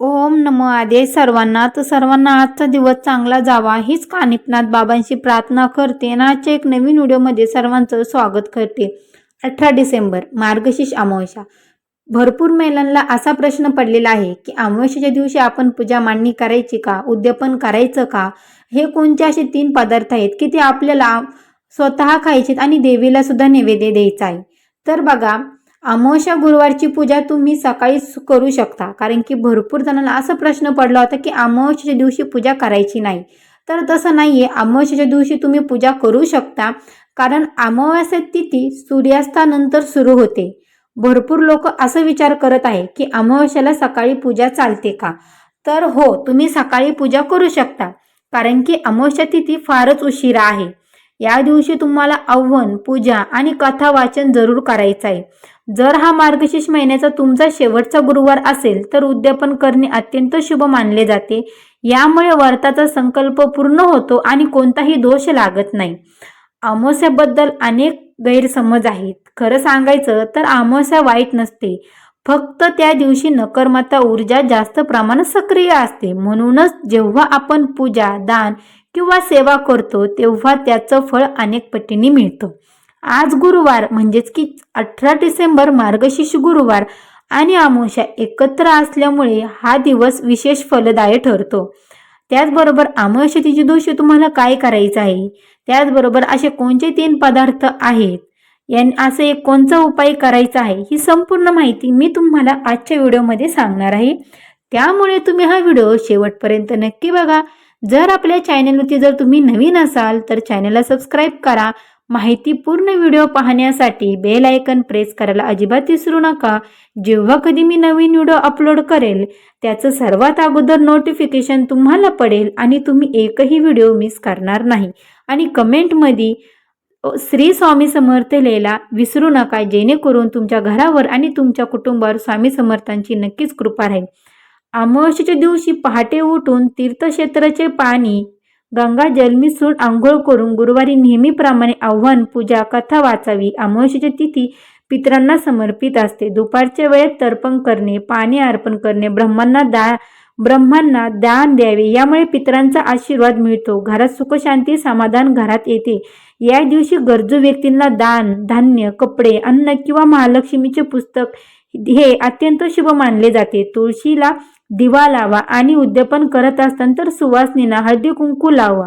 ओम नमो आदे सर्वांना. तर सर्वांना आजचा दिवस चांगला जावा. हीच कानिपनाथ बाबांशी प्रार्थना करते आणि आजच्या एक नवीन व्हिडिओमध्ये सर्वांचं स्वागत करते. अठरा डिसेंबर मार्गशीर्ष अमावस्या. भरपूर महिलांना असा प्रश्न पडलेला आहे की अमावस्याच्या दिवशी आपण पूजा मांडणी करायची का? उद्यापन करायचं का? हे कोणते असे तीन पदार्थ आहेत की ते आपल्याला स्वतः खायचे आणि देवीला सुद्धा नैवेद्य द्यायचा आहे? तर बघा अमावस्या गुरुवारची पूजा तुम्ही सकाळी करू शकता. कारण की भरपूर जणांना असा प्रश्न पडला होता की अमावस्येच्या दिवशी पूजा करायची नाही. तर तसं नाही आहे अमावस्येच्या दिवशी तुम्ही पूजा करू शकता. कारण अमावस्या तिथी सूर्यास्तानंतर सुरू होते. भरपूर लोक असं विचार करत आहे की अमावस्याला सकाळी पूजा चालते का? तर हो तुम्ही सकाळी पूजा करू शकता. कारण की अमावस्या तिथी फारच उशिरा आहे. या दिवशी तुम्हाला आव्हान पूजा आणि कथा वाचन जरूर करायचं आहे. जर हा मार्गशीर्ष महिन्याचा तुमचा शेवटचा गुरुवार असेल तर उद्यापन करणे अत्यंत शुभ मानले जाते. यामुळे व्रताचा संकल्प पूर्ण होतो आणि कोणताही दोष लागत नाही. अमावस्याबद्दल अनेक गैरसमज आहेत. खरं सांगायचं तर अमावस्या वाईट नसते. फक्त त्या दिवशी नकर्मता ऊर्जा जास्त प्रमाणात सक्रिय असते. म्हणूनच जेव्हा आपण पूजा दान किंवा सेवा करतो तेव्हा त्याचं फळ अनेक पटीने मिळतं. आज गुरुवार म्हणजेच की अठरा डिसेंबर मार्गशीर्ष गुरुवार आणि आमोशा एकत्र असल्यामुळे हा दिवस विशेष फलदायी ठरतो. त्याचबरोबर अमावस्या तिची दिवशी तुम्हाला काय करायचं आहे? त्याचबरोबर असे कोणते तीन पदार्थ आहेत? या असे एक कोणचा उपाय करायचा आहे? ही संपूर्ण माहिती मी तुम्हाला आजच्या व्हिडिओमध्ये सांगणार आहे. त्यामुळे तुम्ही हा व्हिडिओ शेवटपर्यंत नक्की बघा. जर आपल्या चॅनलवरती जर तुम्ही नवीन असाल तर चॅनलला सबस्क्राईब करा. माहिती पूर्ण व्हिडिओ पाहण्यासाठी बेल आयकन प्रेस करायला अजिबात विसरू नका. जेव्हा कधी मी नवीन व्हिडिओ अपलोड करेल त्याचं सर्वात अगोदर नोटिफिकेशन तुम्हाला पडेल आणि तुम्ही एकही व्हिडिओ मिस करणार नाही. आणि कमेंटमध्ये श्री स्वामी समर्थ लिहायला विसरू नका जेणेकरून तुमच्या घरावर आणि तुमच्या कुटुंबावर स्वामी समर्थांची नक्कीच कृपा राहील. अमावस्येच्या दिवशी पहाटे उठून तीर्थक्षेत्राचे पाणी गंगा जल मिसळून आंघोळ करून गुरुवारी नेहमीप्रमाणे आव्हान पूजा कथा वाचावी अमावस्येची तिथी पितरांना समर्पित असते. दुपारच्या वेळेत तर्पण करणे पाणी अर्पण करणे ब्रह्मांना दा ब्रह्मांना दान द्यावे यामुळे पितरांचा आशीर्वाद मिळतो. घरात सुखशांती समाधान घरात येते. या दिवशी गरजू व्यक्तींना दान धान्य कपडे अन्न किंवा महालक्ष्मीचे पुस्तक हे अत्यंत शुभ मानले जाते. तुळशीला दिवा लावा आणि उद्यापन करत असताना तर सुवासनीना हळदी कुंकू लावा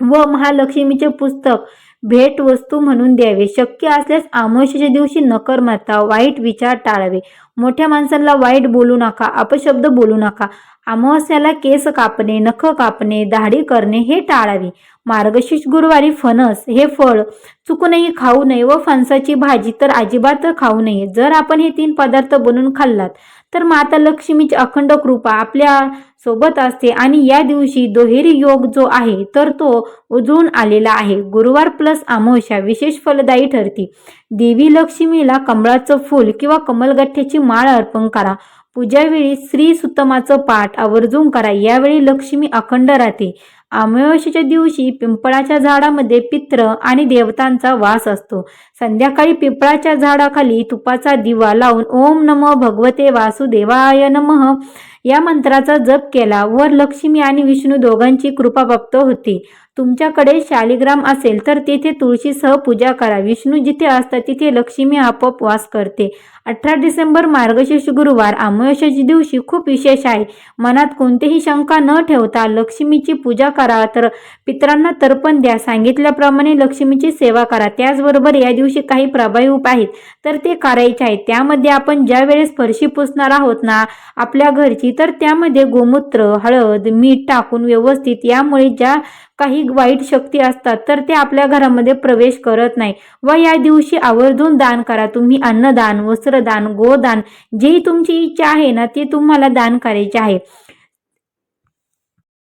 व महालक्ष्मीचे पुस्तक भेट वस्तू म्हणून द्यावे. शक्य असल्यास अमावस्येच्या दिवशी नकर्मता वाईट विचार टाळावे. मोठ्या माणसांना वाईट बोलू नका अपशब्द बोलू नका. अमावस्याला केस कापणे नख कापणे दाढी करणे हे टाळावे. मार्गशीर्ष गुरुवारी फणस हे फळ चुकूनही खाऊ नये व फणसाची भाजी तर अजिबात खाऊ नये. जर आपण हे तीन पदार्थ बनवून खाल्लात तर माता लक्ष्मीची अखंड कृपा आपल्यासोबत असते आणि या दिवशी दोहेरी योग जो आहे तर तो उजळून आलेला आहे. गुरुवार प्लस अमावस्या विशेष फलदायी ठरते. देवी लक्ष्मीला कमळाचं फूल किंवा कमलगठ्ठ्याची माळ अर्पण करा. पूजावेळी श्री सुतमाचं पाठ आवर्जून करा. यावेळी लक्ष्मी अखंड राहते. अमावस्येच्या दिवशी पिंपळाच्या झाडामध्ये पित्र आणि देवतांचा वास असतो. संध्याकाळी पिंपळाच्या झाडाखाली तुपाचा दिवा लावून ओम नमो भगवते वासुदेवाय नमः या मंत्राचा जप केला. वर लक्ष्मी आणि विष्णू दोघांची कृपा प्राप्त होती. तुमच्याकडे शालिग्राम असेल तर तेथे तुळशीसह पूजा करा. विष्णू जिथे असतात तिथे लक्ष्मी आपोआप वास करते. अठरा डिसेंबर मार्गशीर्ष गुरुवार अमावस्याच्या दिवशी खूप विशेष आहे. मनात कोणतीही शंका न ठेवता लक्ष्मीची पूजा करा. तर पितरांना तर्पण द्या. सांगितल्याप्रमाणे लक्ष्मीची सेवा करा. त्याचबरोबर या दिवशी काही प्रभावी उपाय आहेत. तर ते करायचे आहेत. त्यामध्ये आपण ज्या वेळेस फरशी पुसणार आहोत ना आपल्या घरची तर त्यामध्ये गोमूत्र हळद मीठ टाकून व्यवस्थित यामुळे ज्या काही वाईट शक्ती असतात तर ते आपल्या घरामध्ये प्रवेश करत नाही. व या दिवशी आवर्जून दान करा. तुम्ही अन्नदान वस्त्रदान गोदान जे तुमची इच्छा आहे ना ते तुम्हाला दान करायचे आहे.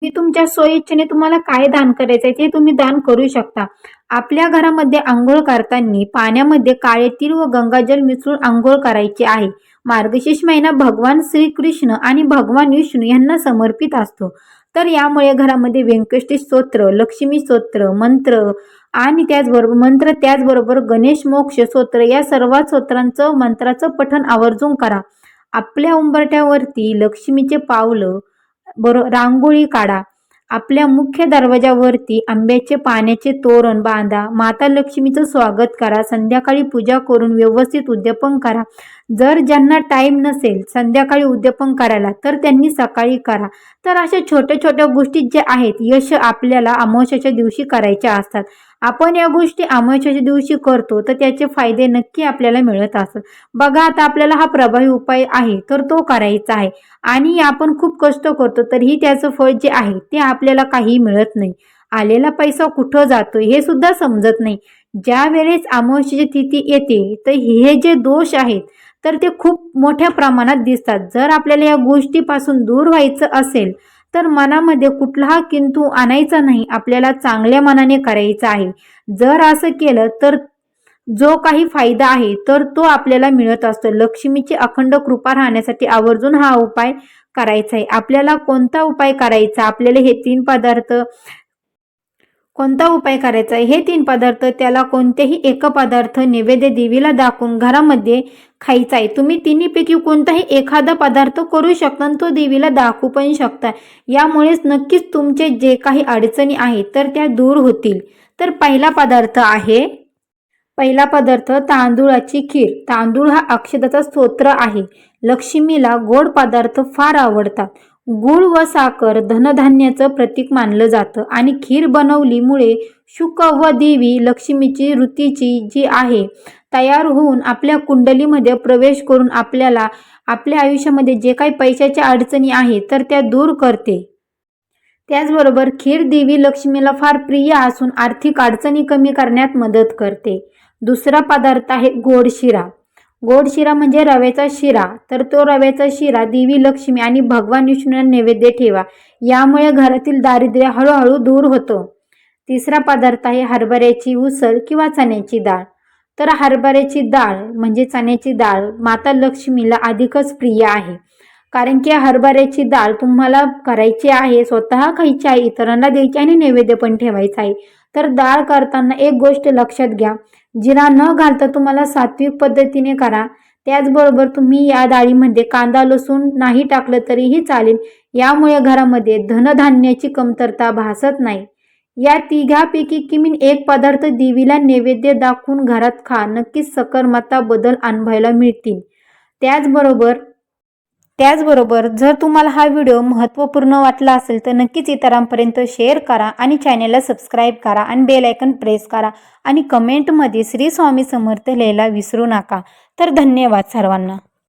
मी तुमच्या सोयीच्छेने तुम्हाला काय दान करायचं आहे ते तुम्ही दान करू शकता. आपल्या घरामध्ये आंघोळ करताना पाण्यामध्ये काळे तीळ व गंगाजल मिसळून आंघोळ करायची आहे. मार्गशीर्ष महिना भगवान श्रीकृष्ण आणि भगवान विष्णू यांना समर्पित असतो. तर यामुळे घरामध्ये व्यंकटेश स्तोत्र लक्ष्मी स्तोत्र मंत्र आणि त्याचबरोबर मंत्र त्याचबरोबर गणेश मोक्ष स्तोत्र या सर्व स्तोत्रांचं मंत्राचं पठण आवर्जून करा. आपल्या उंबरठ्यावरती लक्ष्मीचे पावलं बरो रांगोळी काढा. आपल्या मुख्य दरवाजावरती आंब्याचे पाण्याचे तोरण बांधा. माता लक्ष्मीचं स्वागत करा. संध्याकाळी पूजा करून व्यवस्थित उद्यापन करा. जर ज्यांना टाईम नसेल संध्याकाळी उद्यापन करायला तर त्यांनी सकाळी करा. तर अशा छोट्या छोट्या गोष्टी ज्या आहेत यश आपल्याला अमावस्याच्या दिवशी करायच्या असतात. आपण या गोष्टी अमावस्याच्या दिवशी करतो तर त्याचे फायदे नक्की आपल्याला मिळत असतात. बघा आता आपल्याला हा प्रभावी उपाय आहे तर तो करायचा आहे. आणि आपण खूप कष्ट करतो तरीही त्याचं फळ जे आहे ते आपल्याला काही मिळत नाही. आलेला पैसा कुठं जातो हे सुद्धा समजत नाही. ज्या वेळेस अमावस्याची तिथी येते तर हे जे दोष आहेत तर ते खूप मोठ्या प्रमाणात दिसतात. जर आपल्याला या गोष्टीपासून दूर व्हायचं असेल तर मनामध्ये कुठलाहा किंतु आणायचा नाही. आपल्याला चांगल्या मनाने करायचं आहे. जर असं केलं तर जो काही फायदा आहे तर तो आपल्याला मिळत असतो. लक्ष्मीची अखंड कृपा राहण्यासाठी आवर्जून हा उपाय करायचा आहे. आपल्याला कोणता उपाय करायचा? आपल्याला हे तीन पदार्थ कोणता उपाय करायचा? आहे हे तीन पदार्थ त्याला कोणतेही एक पदार्थ नैवेद्य देवीला दाखवून घरामध्ये खायचा आहे. तुम्ही तिन्हीपैकी कोणताही एखादा पदार्थ करू शकता आणि तो देवीला दाखवू पण शकता. यामुळेच नक्कीच तुमचे जे काही अडचणी आहेत तर त्या दूर होतील. तर पहिला पदार्थ आहे पहिला पदार्थ तांदूळाची खीर. तांदूळ हा अक्षदाचा स्तोत्र आहे. लक्ष्मीला गोड पदार्थ फार आवडतात. गुळ व साखर धनधान्याचं प्रतीक मानलं जातं आणि खीर बनवलीमुळे शुक व देवी लक्ष्मीची ऋतीची जी आहे तयार होऊन आपल्या कुंडलीमध्ये प्रवेश करून आपल्याला आपल्या आयुष्यामध्ये जे काही पैशाच्या अडचणी आहेत तर त्या दूर करते. त्याचबरोबर खीर देवी लक्ष्मीला फार प्रिय असून आर्थिक अडचणी कमी करण्यात मदत करते. दुसरा पदार्थ आहे गोड शिरा. गोड शिरा म्हणजे रव्याचा शिरा. तर तो रव्याचा शिरा देवी लक्ष्मी आणि भगवान विष्णूंना नैवेद्य ठेवा. यामुळे घरातील दारिद्र्य हळूहळू दूर होतो. तिसरा पदार्थ आहे हरभऱ्याची उसळ किंवा चण्याची डाळ. तर हरभऱ्याची डाळ म्हणजे चण्याची डाळ माता लक्ष्मीला अधिकच प्रिय आहे. कारण की हरभऱ्याची डाळ तुम्हाला करायची आहे स्वतः खायची आहे इतरांना द्यायची आणि नैवेद्य पण ठेवायचा आहे. तर डाळ करताना एक गोष्ट लक्षात घ्या. जिरा न घालता तुम्हाला सात्विक पद्धतीने करा. त्याचबरोबर तुम्ही या डाळीमध्ये कांदा लसूण नाही टाकलं तरीही चालेल. यामुळे घरामध्ये धनधान्याची कमतरता भासत नाही. या तिघापैकी किमीन एक पदार्थ देवीला नैवेद्य दाखवून घरात खा. नक्कीच सकर्मता बदल अनुभवायला मिळतील. त्याचबरोबर त्याचबरोबर जर तुम्हाला हा व्हिडिओ महत्त्वपूर्ण वाटला असेल तर नक्कीच इतरांपर्यंत शेअर करा आणि चॅनेलला सबस्क्राईब करा आणि बेल आयकन प्रेस करा आणि कमेंटमध्ये श्री स्वामी समर्थ लिहायला विसरू नका. तर धन्यवाद सर्वांना.